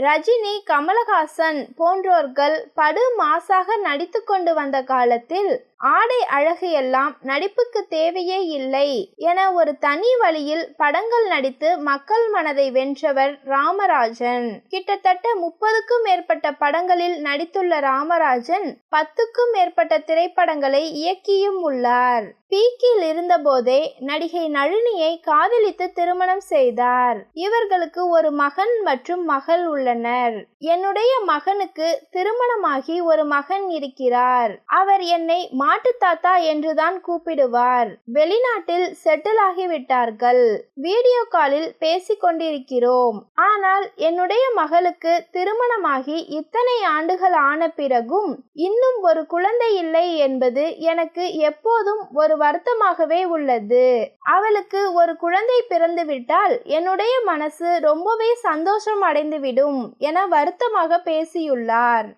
ரஜினி கமலஹாசன் போன்றோர்கள் படு மாசாக நடித்து கொண்டு வந்த காலத்தில் ஆடை அழகு எல்லாம் நடிப்புக்கு தேவையே இல்லை என ஒரு தனி வழியில் படங்கள் நடித்து மக்கள் மனதை வென்றவர் ராமராஜன். கிட்டத்தட்ட முப்பதுக்கும் மேற்பட்ட படங்களில் நடித்துள்ள ராமராஜன் பத்துக்கும் மேற்பட்ட திரைப்படங்களை இயக்கியும் உள்ளார். பீக்கில் இருந்தபோதே நடிகை நளினியை காதலித்து திருமணம் செய்தார். இவர்களுக்கு ஒரு மகன் மற்றும் மகள் உள்ளனர். என்னுடைய மகனுக்கு திருமணமாகி ஒரு மகன் இருக்கிறார். அவர் என்னை மாட்டு தாத்தா என்றுதான் கூப்பிடுவார். வெளிநாட்டில் செட்டில் ஆகிவிட்டார்கள். வீடியோ காலில் பேசிக் கொண்டிருக்கிறோம். ஆனால் என்னுடைய மகளுக்கு திருமணமாகி இத்தனை ஆண்டுகள் ஆன பிறகும் இன்னும் ஒரு குழந்தை இல்லை என்பது எனக்கு எப்போதும் ஒரு வருத்தமாகவே உள்ளது. அவளுக்கு ஒரு குழந்தை பிறந்துவிட்டால் என்னுடைய மனசு ரொம்பவே சந்தோஷம் அடைந்துவிடும் என வருத்தமாக பேசியுள்ளார்.